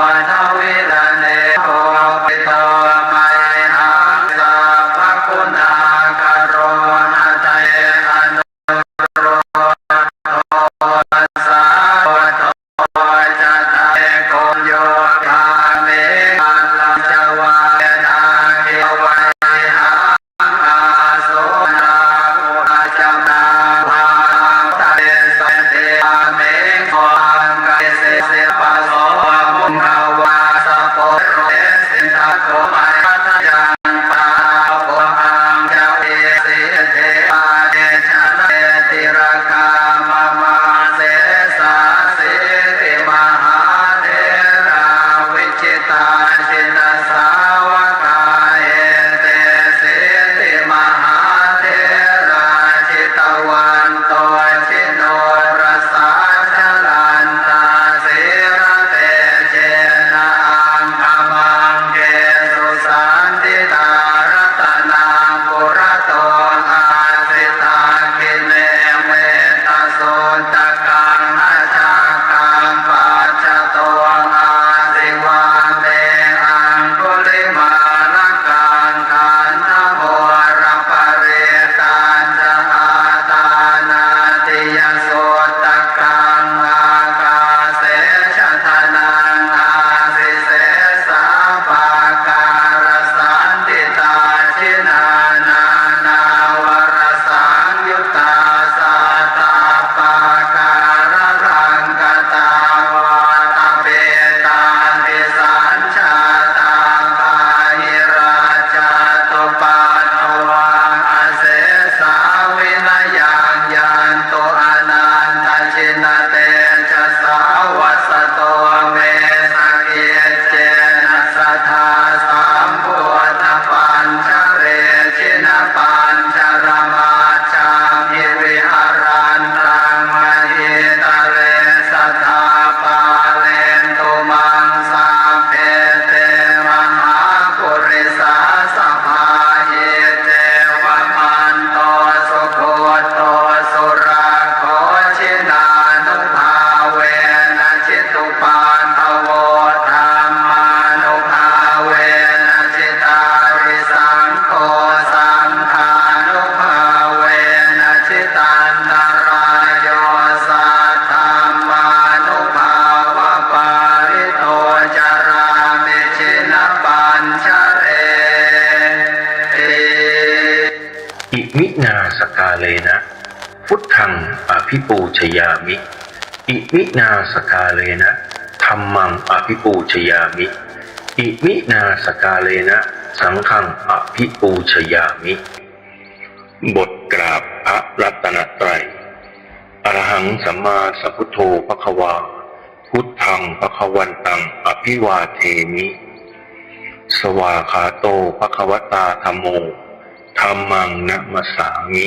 วั ภิปูชยามิ อิมินาสกาเลนะธรรมังอภิปูชยามิ อิมินาสกาเลนะ สังฆังอภิปูชยามิ บทกราบพระรัตนตรัยอรหังสัมมาสัมพุทโธพระควา พุทธังพระควันตังอภิวาเทมิ สวาคาโตภควตาธรรมโมธรรมังนะมสสามิ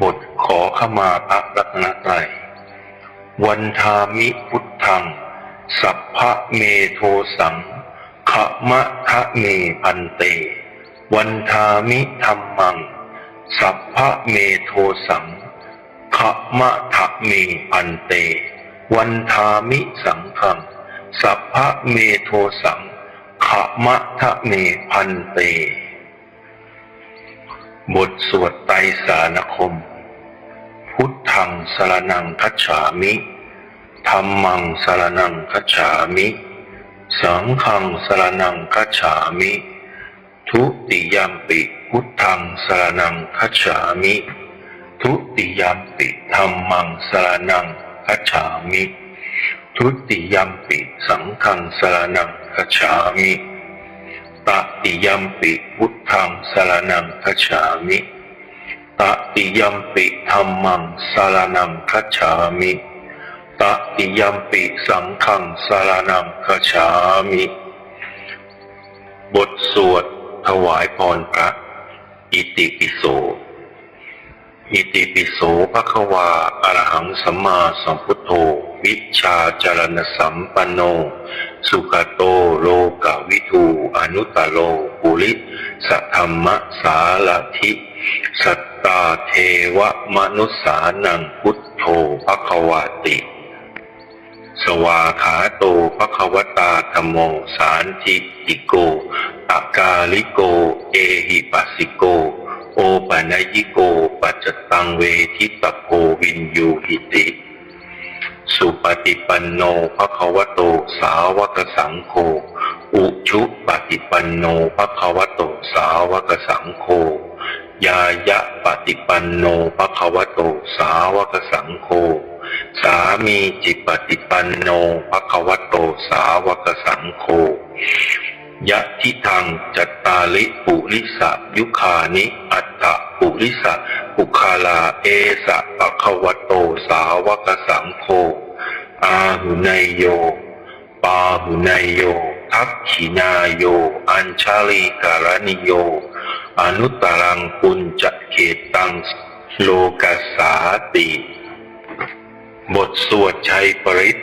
บทขอขมาพระรัตนตรัยวันทามิพุทธัง สัพพะเมโทสังขะมะทะเมพันเต วันทามิธรรมัง สัพพะเมโทสังขะมะทะเมพันเต วันทามิสังฆัง สัพพะเมโทสังขะมะทะเมพันเต บทสวดไตรสารคม พุทธังสรนังคัจฉามิธรรมังสรนังคัจฉามิ สังฆังสรนังคัจฉามิ ทุติยัมปิพุทธังสรนังคัจฉามิ ทุติยัมปิธรรมังสรนังคัจฉามิ ทุติยัมปิสังฆังสรนังคัจฉามิ ตติยัมปิพุทธังสารนังคัจฉามิตติยัมปิธรรมังสารนังคัจฉามิตติยัมปิสังฆังสารนังคชามิ บทสวดถวายพรพระ อิติปิโส อิติปิโสภะควาอรหังสัมมาสัมพุทโธ วิชาจารณสัมปันโน สุขโตโลกวิทูอนุตตโลปุริสัทธรรมสาลทิ สัตตาเทวมนุสานังพุทโธภควาติ สวาขาโตภควตาธรรมโมสานทิติโกอากาลิโก เอหิปัสสิโกโอปัญญิโก ปัจจตังเวทิตโพวินยูหิติ สุปฏิปันโนภะคะวะโตสาวกสังโฆ อุชุปฏิปันโนภะคะวะโตสาวกสังโฆ ยายะปฏิปันโนภะคะวะโตสาวกสังโฆ สามีจิปฏิปันโนภะคะวะโตสาวกสังโฆ ยะทิทางจัตตาลิปุริสะยุคานิอัต ปุริสะปุคาลาเอสะภะคะวะโตสาวกสังโฆอาหุนยโย ปาหุนยโย ทักขินาโย อัญชาลีการนิโย อนุตตรังปุญจเขตังโลกัสสาติ บทสวดชัยปริต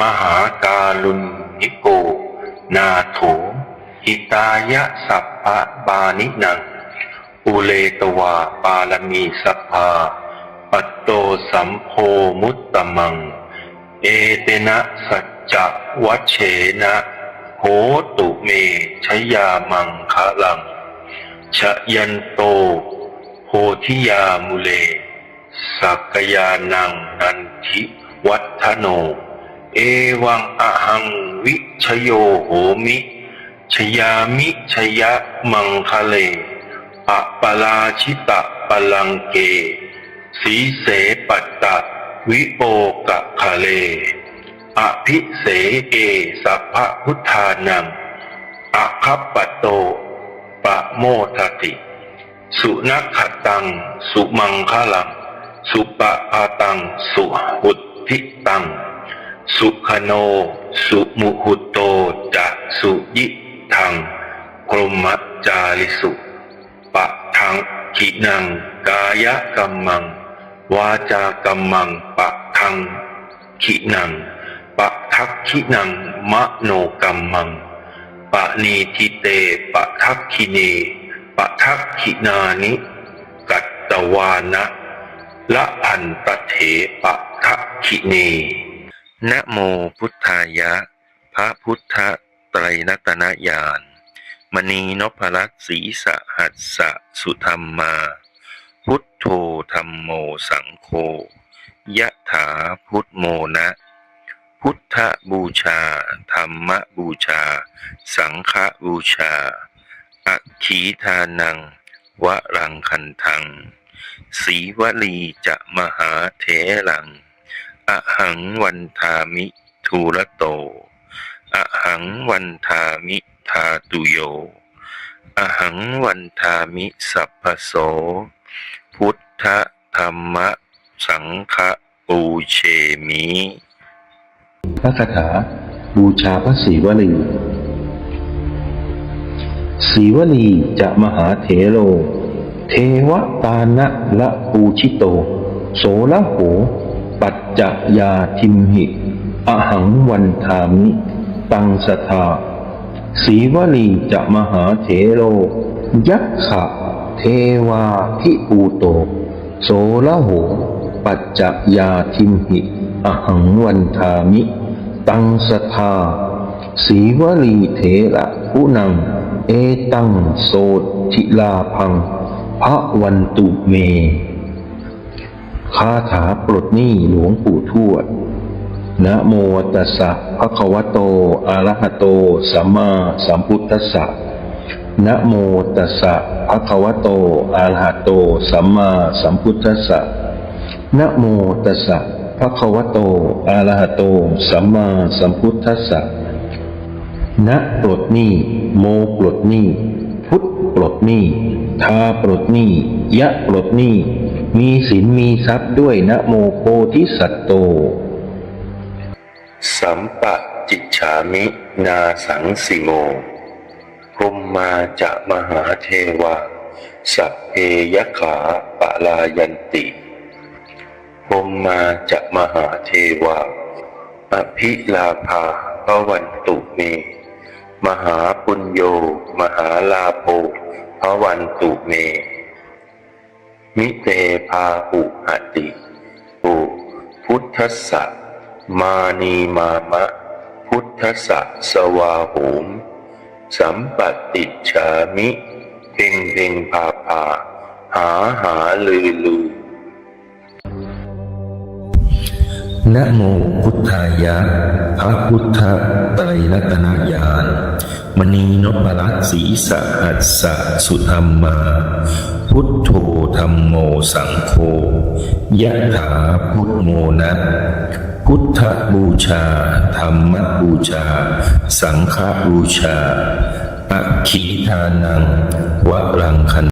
มหาการุณนิโก นาโถหิตายะสัพพะบานินัง อุเลตวาปาลมีสัพพา ปัตโตสัมโพมุตตมัง เอเตนะสัจจะวัชเชนะโหตุเมชยามังคะลัง ชยันโตโพธิยามุเล สักยานังนันทิวัฒโน เอวังอหังวิชโยโหมิ ชยามิชยะมังคะเล อะปลาชิตะปลังเก สีเสปัตตะวิโปกะคะเล อภิเสเอสัพพะพุทธานังอะคัปปโตปะโมทติ สุนักขตัง สุมังคลัง สุปะพาตัง สุหุตทิตัง สุขโน สุมุหุโตจะสุยิทังพรหมจาริสุ ขังกินัง กายกรรมัง วาจากรรมังปะทังขินังปะทักขินังมโนกรรมัง ปะนีทิเตปะทักขิเนปะทักขินานิ กัตตวานะละพันตเถปะทักขิเนนะโมพุทธายะ พระพุทธไตรนัตนญาณ มณีนพลักษีสะหัสสะสุธรรมา พุทโธธรรมโมสังโฆยะถาพุทโมนะ พุทธบูชา ธรรมบูชา สังฆบูชาอัคคีทานัง วรังคันทัง สีวลีจะมหาเถรัง อหังวันทามิทูระโต อหังวันทามิ ทาตุโย อหังวันทามิสัพพโส พุทธธรรมสังฆปูเชมิพระคาถาบูชาพระศรีวลีศรีวลีจะมหาเถโร เทวตานะละปูชิโต โสละโห ปัจจยาทิมหิ อหังวันทามิ ตังสทา ศรีวลีจะมหาเถโรยักขะเทวาพิปูโต โสละโห ปัจจยาทิมหิ อหังวันทามิ ตังสทาสีวลีเถระผู้นัง เอตังโสทิลาพัง พระวันตุเม คาถาปลดหนี้หลวงปู่ทวด นะโมตัสสะภะคะวะโต อะระหะโต สัมมาสัมพุทธัสสะนะโมตัสสะภะคะวะโต อะระหะโต สัมมาสัมพุทธัสสะนะโมตัสสะภะคะวะโต อะระหะโต สัมมาสัมพุทธัสสะนะปลดหนี้โมปลดหนี้พุทธปลดหนี้ทาปลดหนี้ยะปลดหนี้มีศีลมีทรัพย์ด้วยนะโมโพธิสัตโต สัมปะจิฉามินาสังสิโมพรมมาจะมหาเทวา สัพเพยขาปะลายันติพรมมาจะมหาเทวาอภิลาภาพวันตุเม มหาปุญโย มหาลาโภพวันตุเม มิเตพาหุหติปุพุทธสสะ มานีมามะ พุทธสสะสวาโหม สัมปติชามิเพ่งเพ่งพาพาหาหาลือลือนะโมพุทธายะพระพุทธไตรรัตนญาณมณีนพรัตน์ศีสะหัสสะสุธรรมา พุทโธธรรมโมสังโฆยะถาพุทโมนะพุทธบูชา ธรรมบูชา สังฆบูชาอคคีทานังวะรังคัน